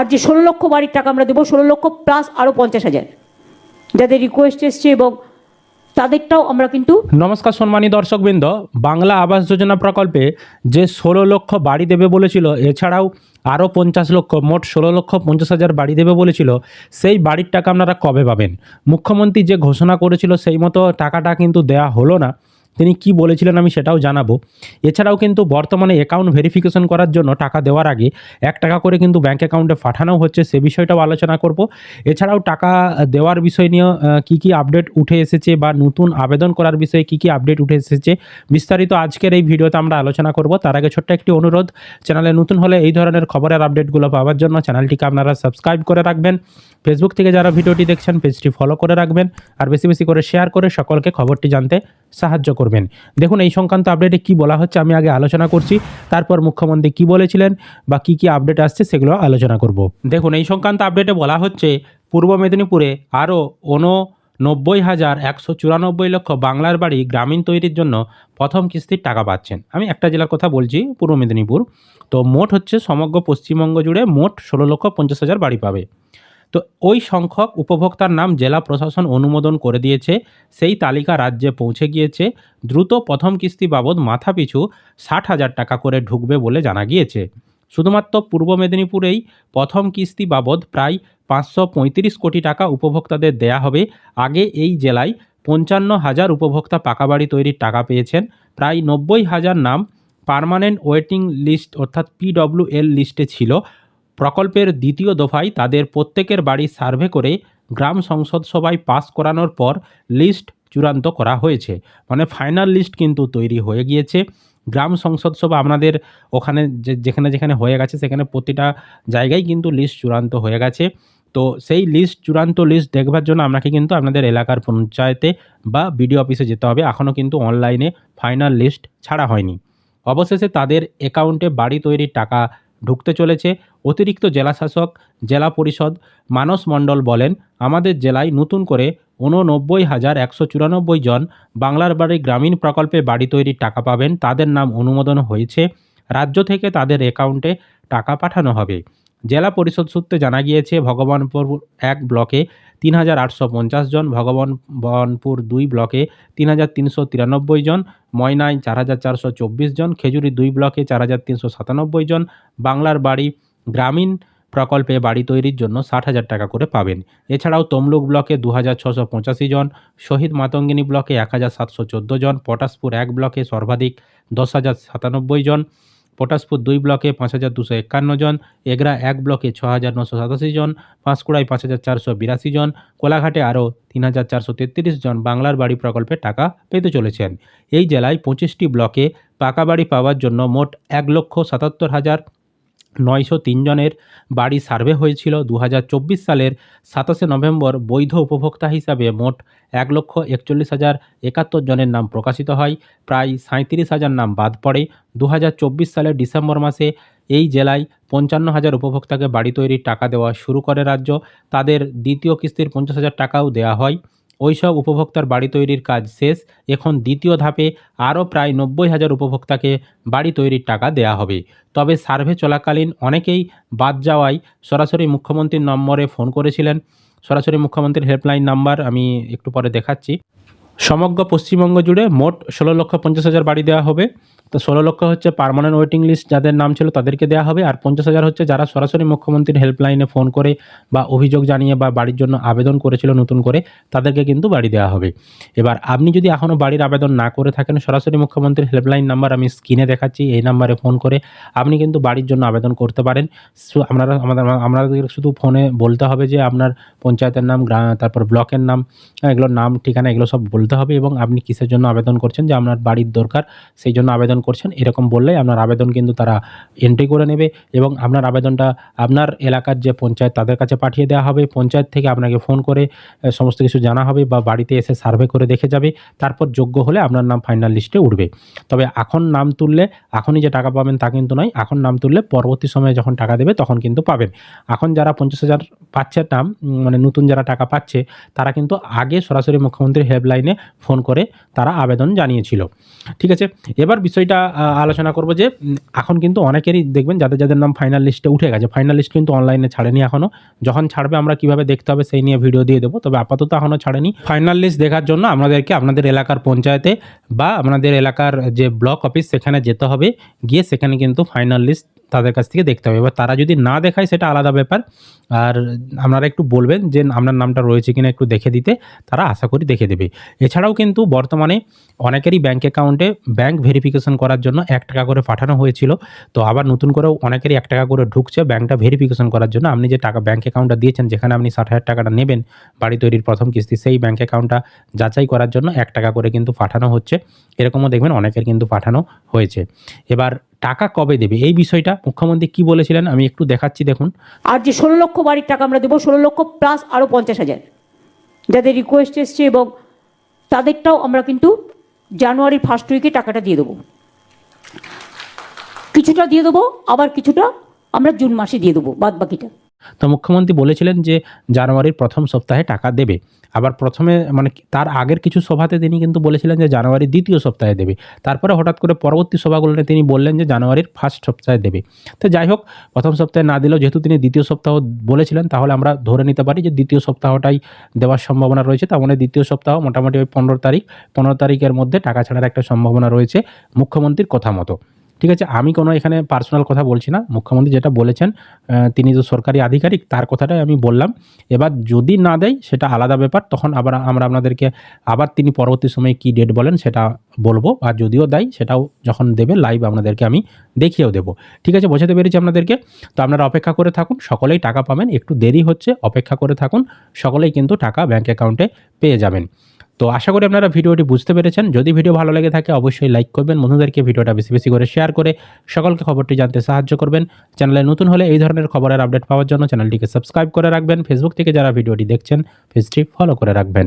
আর যে ষোলো লক্ষ বাড়ির টাকা আমরা দেবো, ষোলো লক্ষ প্লাস আরও পঞ্চাশ হাজার। যাদের রিকোয়েস্ট এসছে এবং তাদেরটাও আমরা কিন্তু নমস্কার সম্মানী দর্শকবৃন্দ, বাংলা আবাস যোজনা প্রকল্পে যে ষোলো লক্ষ বাড়ি দেবে বলেছিল, এছাড়াও আরও পঞ্চাশ লক্ষ, মোট ষোলো লক্ষ পঞ্চাশ হাজার বাড়ি দেবে বলেছিল, সেই বাড়ির টাকা আপনারা কবে পাবেন? মুখ্যমন্ত্রী যে ঘোষণা করেছিল, সেই মতো টাকাটা কিন্তু দেয়া হলো না। তিনি কি বলেছিলেন আমি সেটাও জানাব। এছাড়াও কিন্তু বর্তমানে অ্যাকাউন্ট ভেরিফিকেশন করার জন্য টাকা দেওয়ার আগে এক টাকা করে কিন্তু ব্যাঙ্ক অ্যাকাউন্টে পাঠানো হচ্ছে, সে বিষয়টাও আলোচনা করব। এছাড়াও টাকা দেওয়ার বিষয় নিয়ে কি কি আপডেট উঠে এসেছে বা নতুন আবেদন করার বিষয়ে কি কি আপডেট উঠে এসেছে, বিস্তারিত আজকের এই ভিডিওতে আমরা আলোচনা করব। তার আগে ছোট্ট একটি অনুরোধ, চ্যানেলে নতুন হলে এই ধরনের খবরের আপডেটগুলো পাওয়ার জন্য চ্যানেলটিকে আপনারা সাবস্ক্রাইব করে রাখবেন। ফেসবুক থেকে যারা ভিডিওটি দেখছেন পেজটি ফলো করে রাখবেন। আর বেশি বেশি করে শেয়ার করে সকলকে খবরটি জানতে সাহায্য করবেন। দেখুন, এই সংক্রান্ত আপডেটে কি বলা হচ্ছে আমি আগে আলোচনা করছি, তারপর মুখ্যমন্ত্রী কি বলেছিলেন বা কি কি আপডেট আসছে সেগুলো আলোচনা করব। দেখুন, এই সংক্রান্ত আপডেটে বলা হচ্ছে, পূর্ব মেদিনীপুরে আরও নব্বই হাজার একশো চুরানব্বই লক্ষ বাংলার বাড়ি গ্রামীণ তৈরির জন্য প্রথম কিস্তির টাকা পাচ্ছেন। আমি একটা জেলার কথা বলছি, পূর্ব মেদিনীপুর। তো মোট হচ্ছে সমগ্র পশ্চিমবঙ্গ জুড়ে মোট ষোলো লক্ষ পঞ্চাশ হাজার বাড়ি পাবে। তো ওই সংখ্যক উপভোক্তার নাম জেলা প্রশাসন অনুমোদন করে দিয়েছে, সেই তালিকা রাজ্যে পৌঁছে গিয়েছে। দ্রুত প্রথম কিস্তি বাবদ মাথাপিছু ষাট হাজার টাকা করে ঢুকবে বলে জানা গিয়েছে। শুধুমাত্র পূর্ব মেদিনীপুরেই প্রথম কিস্তি বাবদ প্রায় পাঁচশো পঁয়ত্রিশ কোটি টাকা উপভোক্তাদের দেয়া হবে। আগে এই জেলায় পঞ্চান্ন হাজার উপভোক্তা পাকা বাড়ি তৈরির টাকা পেয়েছেন। প্রায় নব্বই হাজার নাম পার্মানেন্ট ওয়েটিং লিস্ট অর্থাৎ পিডব্লিউএল লিস্টে ছিল। প্রকল্পের দ্বিতীয় দফায় তাদের প্রত্যেকের বাড়ি সার্ভে করে গ্রাম সংসদ সভায় পাস করানোর পর লিস্ট চূড়ান্ত করা হয়েছে। মানে ফাইনাল লিস্ট কিন্তু তৈরি হয়ে গিয়েছে। গ্রাম সংসদ সভা আপনাদের ওখানে যেখানে যেখানে হয়ে গেছে, সেখানে প্রতিটা জায়গায় কিন্তু লিস্ট চূড়ান্ত হয়ে গেছে। তো সেই লিস্ট, চূড়ান্ত লিস্ট দেখবার জন্য আপনাকে কিন্তু আপনাদের এলাকার পঞ্চায়েতে বা বিডিও অফিসে যেতে হবে। এখনও কিন্তু অনলাইনে ফাইনাল লিস্ট ছাড়া হয়নি। অবশেষে তাদের অ্যাকাউন্টে বাড়ি তৈরির টাকা ঢুকতে চলেছে। অতিরিক্ত জেলাশাসক, জেলা পরিষদ মানস মণ্ডল বলেন, আমাদের জেলায় নতুন করে ঊননব্বই হাজার একশো চুরানব্বই জন বাংলার বাড়ি গ্রামীণ প্রকল্পে বাড়ি তৈরির টাকা পাবেন। তাদের নাম অনুমোদন হয়েছে। রাজ্য থেকে তাদের অ্যাকাউন্টে টাকা পাঠানো হবে। জেলা পরিষদ সূত্রে জানা গিয়েছে, ভগবানপুর এক ব্লকে তিন হাজার আটশো পঞ্চাশ জন ভগবানপুর দুই ব্লকে তিন হাজার তিনশো তিরানব্বই জন ময়নায় চার হাজার চারশো চব্বিশ জন, খেজুরি দুই ব্লকে চার হাজার তিনশো সাতানব্বই জন, বাংলার বাড়ি গ্রামীণ প্রকল্পে বাড়ি তৈরির জন্য ষাট হাজার টাকা করে পাবেন। এছাড়াও তমলুক ব্লকে দু হাজার ছশো পঁচাশি জন, শহীদ মাতঙ্গিনী ব্লকে এক হাজার সাতশো চোদ্দ জন, পটাশপুর এক ব্লকে সর্বাধিক দশ হাজার সাতানব্বই জন পটাশপুর দুই ব্লকে পাঁচ হাজার দুশো একান্ন জন, এগরা এক ব্লকে ছ হাজার নশো সাতাশি জন, পাঁশকুড়ায় পাঁচ হাজার চারশো বিরাশি জন, কোলাঘাটে আরও তিন হাজার চারশো তেত্রিশ জন বাংলার বাড়ি প্রকল্পে টাকা পেতে চলেছেন। এই জেলায় পঁচিশটি ব্লকে পাকা বাড়ি পাওয়ার জন্য মোট এক লক্ষ সাতাত্তর হাজার নয়শো তিন জনের বাড়ি সার্ভে হয়েছিল। দু হাজার চব্বিশ সালের সাতাশে নভেম্বর বৈধ উপভোক্তা হিসাবে মোট এক লক্ষ একচল্লিশ হাজার একাত্তর জনের নাম প্রকাশিত হয়। প্রায় সাঁত্রিশ হাজার নাম বাদ পড়ে। দু হাজার চব্বিশ সালের ডিসেম্বর মাসে এই জেলায় পঞ্চান্ন হাজার উপভোক্তাকে বাড়ি তৈরির টাকা দেওয়া শুরু করে রাজ্য। তাদের দ্বিতীয় কিস্তির পঞ্চাশ হাজার টাকাও দেওয়া হয়। ওইসব উপভোক্তার বাড়ি তৈরির কাজ শেষ। এখন দ্বিতীয় ধাপে আরও প্রায় নব্বই হাজার উপভোক্তাকে বাড়ি তৈরির টাকা দেয়া হবে। তবে সার্ভে চলাকালীন অনেকেই বাদ যাওয়ায় সরাসরি মুখ্যমন্ত্রীর নম্বরে ফোন করেছিলেন। সরাসরি মুখ্যমন্ত্রীর হেল্পলাইন নাম্বার আমি একটু পরে দেখাচ্ছি। সমগ্র পশ্চিমবঙ্গ জুড়ে মোট ষোলো লক্ষ পঞ্চাশ হাজার বাড়ি দেওয়া হবে। তো ষোলো লক্ষ হচ্ছে পার্মানেন্ট ওয়েটিং লিস্ট যাদের নাম ছিল তাদেরকে দেওয়া হবে। আর পঞ্চাশ হাজার হচ্ছে যারা সরাসরি মুখ্যমন্ত্রীর হেল্পলাইনে ফোন করে বা অভিযোগ জানিয়ে বা বাড়ির জন্য আবেদন করেছিল নতুন করে তাদেরকে কিন্তু বাড়ি দেওয়া হবে। এবার আপনি যদি এখনও বাড়ির আবেদন না করে থাকেন সরাসরি মুখ্যমন্ত্রীর হেল্পলাইন নাম্বার আমি স্ক্রিনে দেখাচ্ছি এই নাম্বারে ফোন করে আপনি কিন্তু বাড়ির জন্য আবেদন করতে পারেন। আপনারা আমাদের আপনাদের শুধু ফোনে বলতে হবে যে আপনার পঞ্চায়েতের নাম তারপর ব্লকের নাম হ্যাঁ, এগুলোর নাম ঠিকানা এগুলো সব বলতে হবে এবং আপনি কিসের জন্য আবেদন করছেন, যে আপনার বাড়ির দরকার সেই জন্য আবেদন করছেন, এরকম বললেই আপনার আবেদন কিন্তু তারা এন্ট্রি করে নেবে এবং আপনার আবেদনটা আপনার এলাকার যে পঞ্চায়েত তাদের কাছে পাঠিয়ে দেওয়া হবে। পঞ্চায়েত থেকে আপনাকে ফোন করে সমস্ত কিছু জানা হবে বা বাড়িতে এসে সার্ভে করে দেখে যাবে, তারপর যোগ্য হলে আপনার নাম ফাইনাল লিস্টে উঠবে। তবে এখন নাম তুললে, এখনই যে টাকা পাবেন তা কিন্তু নয়, এখন নাম তুললে পরবর্তী সময়ে যখন টাকা দেবে তখন কিন্তু পাবেন। এখন যারা পঞ্চাশ হাজার পাচ্ছে নাম মানে নতুন যারা টাকা পাচ্ছে, তারা কিন্তু আগে সরাসরি মুখ্যমন্ত্রীর হেল্পলাইনে ফোন করে তারা আবেদন জানিয়েছিল। ঠিক আছে? এবার বিষয়টা আলোচনা করব যে এখন কিন্তু অনেকেরই দেখবেন যাদের যাদের নাম ফাইনাল লিস্টে উঠে গেছে। ফাইনাল লিস্ট কিন্তু অনলাইনে ছাড়েনি এখনও যখন ছাড়বে আমরা কীভাবে দেখতে হবে সেই নিয়ে ভিডিও দিয়ে দেবো। তবে আপাতত এখনও ছাড়েনি। ফাইনাল লিস্ট দেখার জন্য আপনাদেরকে আপনাদের এলাকার পঞ্চায়েতে বা আপনাদের এলাকার যে ব্লক অফিস সেখানে যেতে হবে। গিয়ে সেখানে কিন্তু ফাইনাল লিস্ট তাদের কাছ থেকে দেখতে হবে। এবার তারা যদি না দেখায়, সেটা আলাদা ব্যাপার। আর আপনারা একটু বলবেন যে আপনার নামটা রয়েছে কিনা একটু দেখে দিতে, তারা আশা করি দেখে দেবে। এছাড়াও কিন্তু বর্তমানে অনেকেরই ব্যাঙ্ক অ্যাকাউন্টে ব্যাঙ্ক ভেরিফিকেশন করার জন্য এক টাকা করে পাঠানো হয়েছিল। তো আবার নতুন করেও অনেকেরই এক টাকা করে ঢুকছে ব্যাঙ্কটা ভেরিফিকেশন করার জন্য। আপনি যে টাকা ব্যাঙ্ক অ্যাকাউন্টটা দিয়েছেন, যেখানে আপনি ষাট হাজার টাকাটা নেবেন বাড়ি তৈরির প্রথম কিস্তি, সেই ব্যাঙ্ক অ্যাকাউন্টটা যাচাই করার জন্য এক টাকা করে কিন্তু পাঠানো হচ্ছে। এরকমও দেখবেন অনেকের কিন্তু পাঠানো হয়েছে। এবার টাকা কবে দেবে? এই বিষয়টা মুখ্যমন্ত্রী কি বলেছিলেন? আমি একটু দেখাচ্ছি, দেখুন। আর যে ষোলো লক্ষ বাড়ির টাকা আমরা দেবো, ষোলো লক্ষ প্লাস আরও পঞ্চাশ হাজার। যাদের রিকোয়েস্ট এসছে এবং তাদেরটাও আমরা কিন্তু জানুয়ারির ফার্স্ট উইকে টাকাটা দিয়ে দেবো। কিছুটা দিয়ে দেবো, আবার কিছুটা আমরা জুন মাসে দিয়ে দেবো বাদ বাকিটা তো মুখ্যমন্ত্রী বলেছিলেন যে জানুয়ারির প্রথম সপ্তাহে টাকা দেবে। আবার প্রথমে মানে তার আগের কিছু সভাতে তিনি কিন্তু বলেছিলেন যে জানুয়ারির দ্বিতীয় সপ্তাহে দেবে। তারপরে হঠাৎ করে পরবর্তী সভাগুলোতে তিনি বললেন যে জানুয়ারির ফার্স্ট সপ্তাহে দেবে। তো যাই হোক, প্রথম সপ্তাহে না দিলেও যেহেতু তিনি দ্বিতীয় সপ্তাহ বলেছিলেন, তাহলে আমরা ধরে নিতে পারি যে দ্বিতীয় সপ্তাহটাই দেওয়ার সম্ভাবনা রয়েছে। তার মানে দ্বিতীয় সপ্তাহ মোটামুটি ওই পনেরো তারিখ, পনেরো তারিখের মধ্যে টাকা ছাড়ার একটা সম্ভাবনা রয়েছে মুখ্যমন্ত্রীর কথা মতো। ঠিক আছে? আমি কোনো এখানে পার্সোনাল কথা বলছি না। মুখ্যমন্ত্রী যেটা বলেছেন তিনি তো সরকারি আধিকারিক, তার কথাটাই আমি বললাম। এবার যদি না দেয়, সেটা আলাদা ব্যাপার। তখন আবার আমরা আপনাদেরকে আবার তিনি পরবর্তী সময়ে কি ডেট বলেন, সেটা বলব। আর যদিও দেয়, সেটাও যখন দেবে লাইভ আপনাদেরকে আমি দেখিয়েও দেবো। ঠিক আছে? বোঝাতে পেরেছি আপনাদেরকে? তো আপনারা অপেক্ষা করে থাকুন। সকলেই টাকা পাবেন। একটু দেরি হচ্ছে, অপেক্ষা করে থাকুন। সকলেই কিন্তু টাকা ব্যাঙ্ক অ্যাকাউন্টে পেয়ে যাবেন। তো আশা করি আপনারা ভিডিওটি বুঝতে পেরেছেন। যদি ভিডিও ভালো লেগে থাকে, অবশ্যই লাইক করবেন, বন্ধুদেরকে ভিডিওটা বেশি বেশি করে শেয়ার করে সকলকে খবরটি জানতে সাহায্য করবেন। চ্যানেলে নতুন হলে এই ধরনের খবরের আপডেট পাওয়ার জন্য চ্যানেলটিকে সাবস্ক্রাইব করে রাখবেন। ফেসবুক থেকে যারা ভিডিওটি দেখছেন পেজটি ফলো করে রাখবেন।